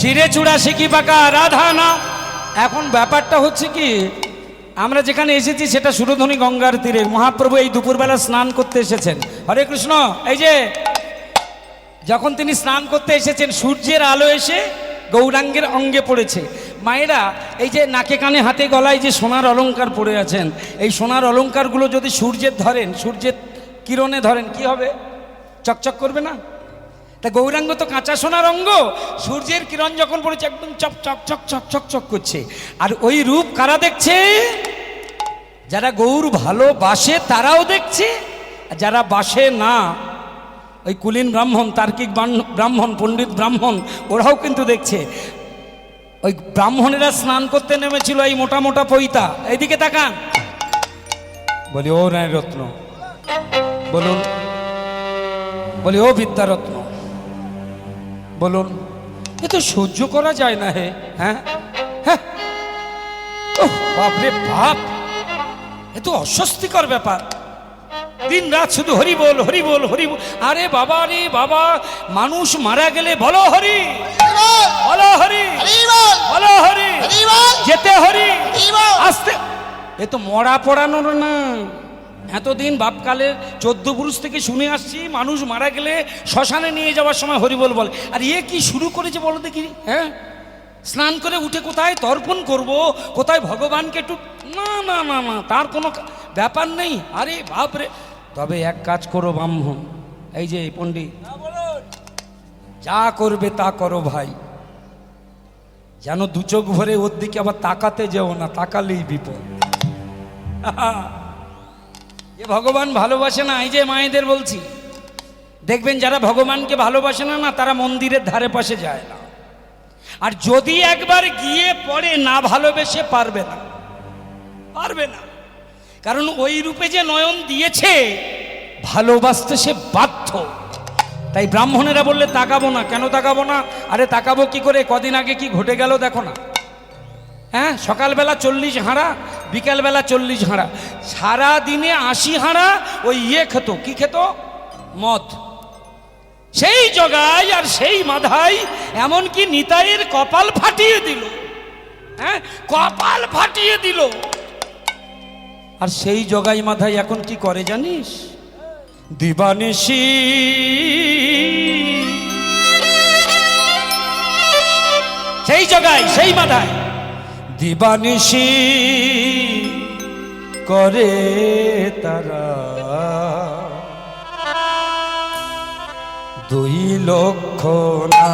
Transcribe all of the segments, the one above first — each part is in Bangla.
চিড়ে চূড়া, শিখি পাকা, রাধা না। এখন ব্যাপারটা হচ্ছে কি, আমরা যেখানে এসেছি সেটা সুরধনী গঙ্গার তীরে। মহাপ্রভু এই দুপুরবেলা স্নান করতে এসেছেন। হরে কৃষ্ণ, এই যে, যখন তিনি স্নান করতে এসেছেন, সূর্যের আলো এসে গৌরাঙ্গের অঙ্গে পড়েছে। মায়েরা, এই যে নাকে কানে, হাতে গলায় যে সোনার অলঙ্কার পড়ে আছেন, এই সোনার অলঙ্কারগুলো যদি সূর্যের ধরেন, সূর্যের কিরণে ধরেন, কি হবে? চকচক করবে না? তা গৌরাঙ্গ তো কাঁচা সোনার অঙ্গ। সূর্যের কিরণ যখন পড়েছে, একদম চক চক চক চক চক চক করছে। আর ওই রূপ কারা দেখছে? যারা গৌর ভালোবাসে তারাও দেখছে। যারা বাসে না, ওই কুলীন ব্রাহ্মণ, তার্কিক ব্রাহ্মণ, পণ্ডিত ব্রাহ্মণ, ওরাও কিন্তু দেখছে। ওই ব্রাহ্মণেরা স্নান করতে নেমেছিল এই মোটা মোটা পইতা এইদিকে তাকান। বলি, ও রায় রত্ন বলুন, বলি, ও বিদ্যারত্ন। বলুন। এ তো সহ্য করা যায় না হে হ্যাঁ? হ্যাঁ? বাপরে বাপ! এ তো অস্বস্তিকর ব্যাপার। দিন রাত শুধু হরি বল হরি বল হরি বল। আরে বাবা রে বাবা মানুষ মারা গেলে বলো হরি। বলো হরি। বলো হরি। যেতে হরি। আসতে। এ তো মরা পড়ানোর না এতদিন বাপকালের চোদ্দ পুরুষ থেকে শুনে আসছি, মানুষ মারা গেলে শ্মশানে নিয়ে যাওয়ার সময় হরিবল বলে। আর এ কি শুরু করেছে বলো দেখি হ্যাঁ? স্নান করে উঠে কোথায় তর্পণ করব, কোথায় ভগবানকে একটু না না না না, তার কোনো ব্যাপার নেই। আরে বাপরে তবে এক কাজ করো ব্রাহ্মণ, এই যে পণ্ডিত। যা করবে তা করো ভাই। যেন দু চোখ ভরে ওর দিকে আবার তাকাতে যেও না, তাকালেই বিপদ। যে ভগবান ভালোবাসে না, এই যে মায়েদের বলছি, দেখবেন যারা ভগবানকে ভালোবাসে না না, তারা মন্দিরের ধারে পাশে যায় না। আর যদি একবার গিয়ে পড়ে, না ভালোবেসে পারবে না। পারবে না। কারণ ওই রূপে যে নয়ন দিয়েছে, ভালোবাসতে সে বাধ্য। তাই ব্রাহ্মণেরা বললে, তাকাবো না, কেন তাকাবো না? আরে, তাকাবো কি করে? কদিন আগে কি ঘটে গেল দেখো না। হ্যাঁ সকালবেলা চল্লিশ হাঁড়া বিকালবেলা চল্লিশ হাঁড়া। সারা দিনে আশি হাঁড়া, ওই ইয়ে খেত। কি খেত? মদ। সেই জগায় আর সেই মাধাই, এমনকি নিতাইয়ের কপাল ফাটিয়ে দিল। হ্যাঁ? কপাল ফাটিয়ে দিল। আর সেই জগাই মাধাই এখন কি করে জানিস? দিবানিসি সেই জগাই, সেই মাধাই। দিবানিসি করে তারা। দুই লক্ষ না।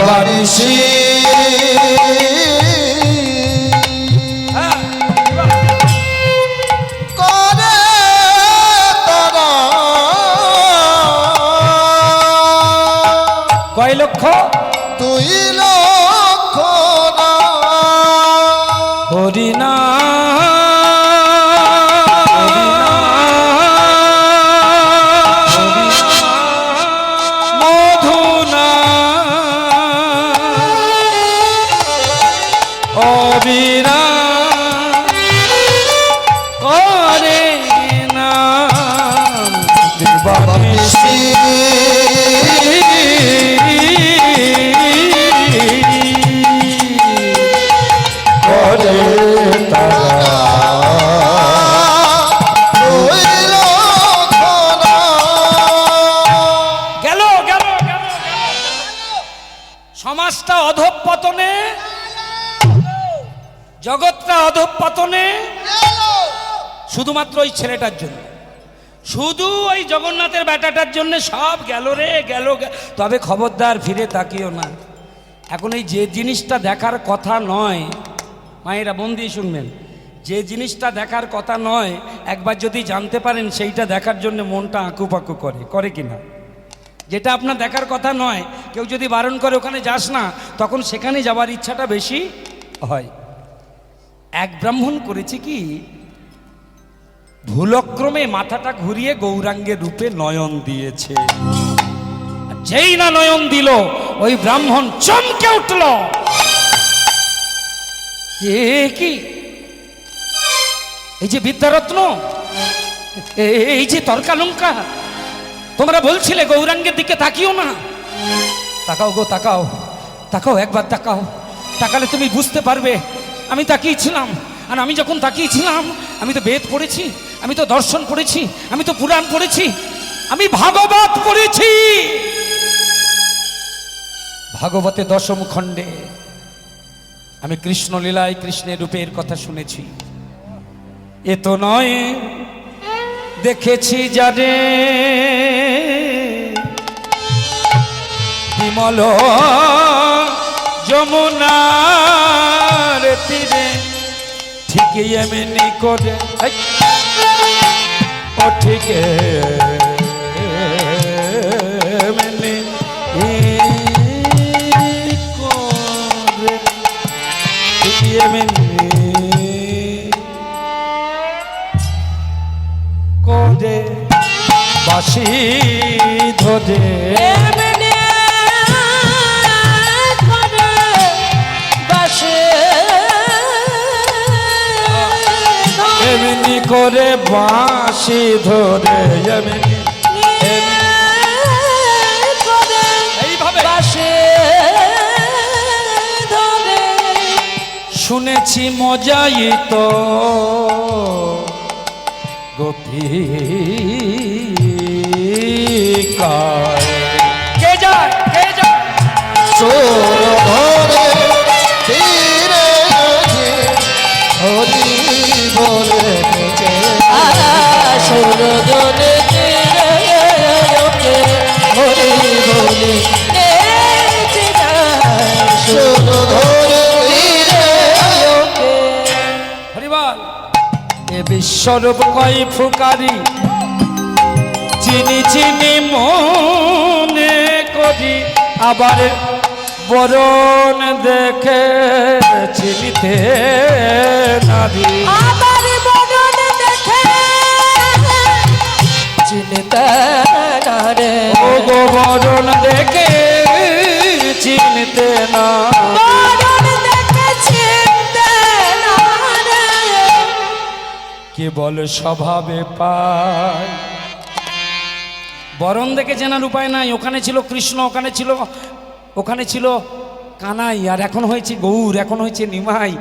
বারিশি জগৎটা অধঃপতনে শুধুমাত্র ওই ছেলেটার জন্য। শুধু ওই জগন্নাথের বেটাটার জন্য সব গেল রে গেল তবে খবরদার ফিরে তাকিও না। এখন এই যে জিনিসটা দেখার কথা নয় মায়েরা মন দিয়ে শুনবেন যে জিনিসটা দেখার কথা নয় একবার যদি জানতে পারেন সেইটা দেখার জন্য মনটা আঁকুপাকু করে করে কি না যেটা আপনার দেখার কথা নয় কেউ যদি বারণ করে ওখানে যাস না তখন সেখানে যাওয়ার ইচ্ছাটা বেশি হয়। এক ব্রাহ্মণ করেছে কি? ভুলক্রমে মাথাটা ঘুরিয়ে গৌরাঙ্গের রূপে নয়ন দিয়েছে। যেই না নয়ন দিল, ওই ব্রাহ্মণ চমকে উঠল। এ কি? এই যে বিদ্যারত্ন এই যে তর্কালঙ্কা তোমরা বলছিলে গৌরাঙ্গের দিকে তাকিও না। তাকাও গো, তাকাও তাকাও, একবার তাকাও। তাকালে তুমি বুঝতে পারবে আমি তাকিয়েছিলাম আর আমি যখন তাকিয়েছিলাম আমি তো বেদ পড়েছি, আমি তো দর্শন পড়েছি, আমি তো পুরাণ পড়েছি, আমি ভাগবত পড়েছি। ভাগবতে দশম খণ্ডে আমি কৃষ্ণ লীলায় কৃষ্ণের রূপের কথা শুনেছি। এ তো নয়, দেখেছি যারে। বিমল যমুনার তীরে ঠিকই এমনি করে ও ঠিক এমনি বাসি ধরে। বাঁশি ধরে ধরে। শুনেছি মজাই তো গোপী কে যায়? কে যায়? চোর ধরে এ বিশ্বরূপ কয় ফুকারি? চিনি চিনি মনে করি আবার বরণ দেখে চিনিতে নারী। আবার দেখে চিনতে না রে ও বরণ দেখে চিনতে না কেবল স্বভাবে পায়। বরণ দেখে চেনার উপায় নাই, ওখানে ছিল কৃষ্ণ, ওখানে ছিল ওখানে ছিল কানাই, আর এখন হয়েছে গৌর, এখন হয়েছে নিমাই।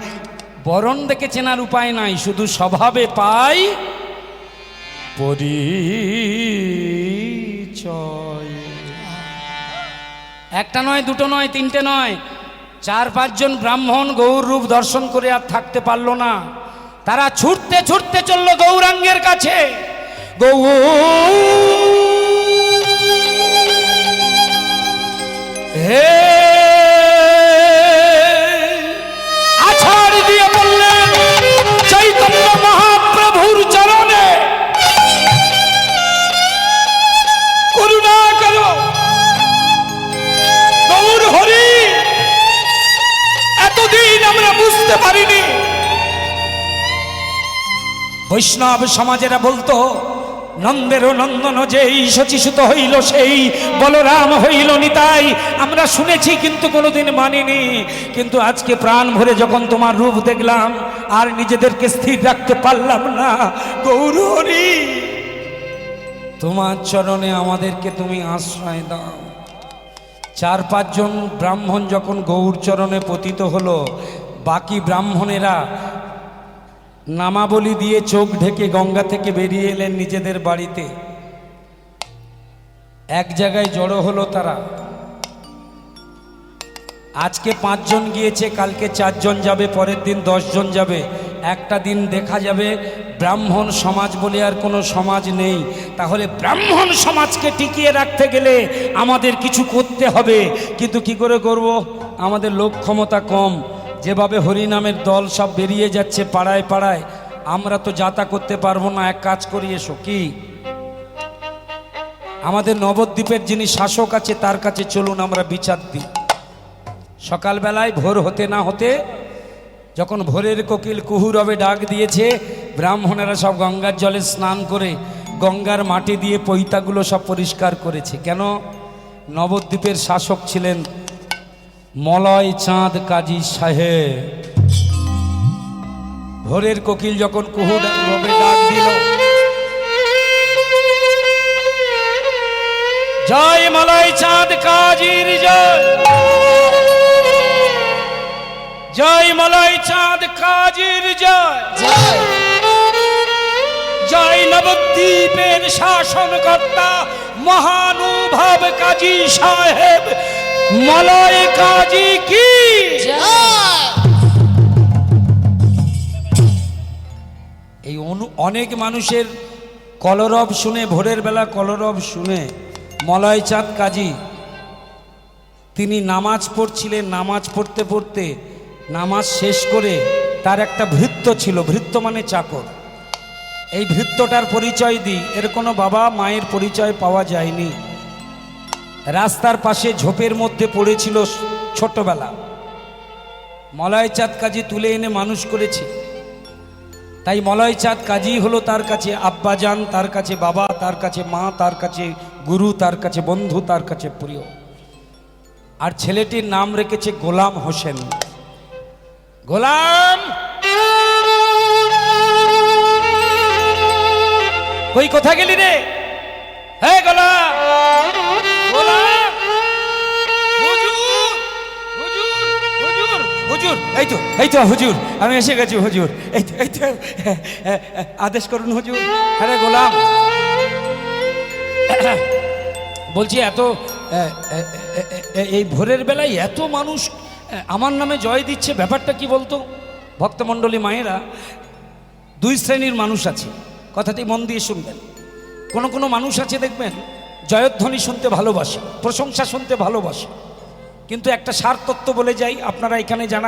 বরণ দেখে চেনার উপায় নাই, শুধু স্বভাবে পাই একটা নয়, দুটো নয়, তিনটে নয়, চার পাঁচজন ব্রাহ্মণ গৌর রূপ দর্শন করে আর থাকতে পারল না। তারা ছুটতে ছুটতে চলল গৌরাঙ্গের কাছে। গৌ হে বৈষ্ণব সমাজেরা বলতো নন্দের নন্দন যেই শচীসুত হইল সেই, বলরাম হইল নিতাই। আমরা শুনেছি কিন্তু কোনোদিন মানিনি। কিন্তু আজকে প্রাণ ভরে যখন তোমার রূপ দেখলাম, আর নিজেদেরকে স্থির রাখতে পারলাম না। গৌর, তোমার চরণে আমাদেরকে তুমি আশ্রয় দাও। চার পাঁচজন ব্রাহ্মণ যখন গৌর চরণে পতিত হলো, বাকি ব্রাহ্মণেরা নামাবলি দিয়ে চোখ ঢেকে গঙ্গা থেকে বেরিয়ে এলেন নিজেদের বাড়িতে। এক জায়গায় জড়ো হলো তারা। আজকে পাঁচজন গিয়েছে, কালকে চারজন যাবে, পরের দিন দশজন যাবে। একটা দিন দেখা যাবে, ব্রাহ্মণ সমাজ বলে আর কোনো সমাজ নেই। তাহলে ব্রাহ্মণ সমাজকে টিকিয়ে রাখতে গেলে আমাদের কিছু করতে হবে। কিন্তু কি করে করব? আমাদের লোক ক্ষমতা কম। যেভাবে হরিনামের দল সব বেরিয়ে যাচ্ছে পাড়ায় পাড়ায়, আমরা তো যাতা করতে পারব না, এক কাজ করি, এসো। কি? আমাদের নবদ্বীপের যিনি শাসক আছে, তার কাছে চলুন, আমরা বিচার দিই। সকালবেলায় ভোর হতে না হতে, যখন ভোরের কোকিল কুহুরবে ডাক দিয়েছে, ব্রাহ্মণেরা সব গঙ্গার জলে স্নান করে, গঙ্গার মাটি দিয়ে পৈতাগুলো সব পরিষ্কার করেছে। কেন? নবদ্বীপের শাসক ছিলেন মলয় চাঁদ কাজী সাহেব ভোরের কোকিল যখন কুহু জয় মলয় চাঁদ কাজীর জয়। জয় মলয় চাঁদ কাজীর জয় নবদ্বীপের শাসনকর্তা মহানুভব কাজী সাহেব। এই অনু অনেক মানুষের কলরব শুনে, ভোরের বেলা কলরব শুনে, মলয় চাঁদ কাজী। তিনি নামাজ পড়ছিলেন, নামাজ পড়তে পড়তে, নামাজ শেষ করে তার একটা ভৃত্য ছিল, ভৃত্য মানে চাকর। এই ভৃত্যটার পরিচয় দিই। এর কোনো বাবা মায়ের পরিচয় পাওয়া যায়নি। রাস্তার পাশে ঝোপের মধ্যে পড়েছিল ছোটবেলা। মলয় চাঁদ কাজী তুলে এনে মানুষ করেছে। তাই মলয় চাঁদ কাজী হলো তার কাছে আব্বাজান, তার কাছে বাবা, তার কাছে মা, তার কাছে গুরু, তার কাছে বন্ধু, তার কাছে প্রিয়। আর ছেলেটির নাম রেখেছে গোলাম হোসেন। গোলাম! কই কোথা গেলি রে? হ্যাঁ গোলাম! এই তো এই তো, হুজুর, আমি এসে গেছি, হুজুর। এই তো এই তো আদেশ করুন, হুজুর। হ্যাঁ গোলাম। বলছি, এত এই ভোরের বেলায় এত মানুষ আমার নামে জয় দিচ্ছে, ব্যাপারটা কি বলতো? ভক্তমণ্ডলী মায়েরা, দুই শ্রেণির মানুষ আছে। কথাটি মন দিয়ে শুনবেন। কোনো কোনো মানুষ আছে, দেখবেন, জয়ধ্বনি শুনতে ভালোবাসে, প্রশংসা শুনতে ভালোবাসে। কিন্তু একটা সার তত্ত্ব বলে যাই, আপনারা এখানে জানা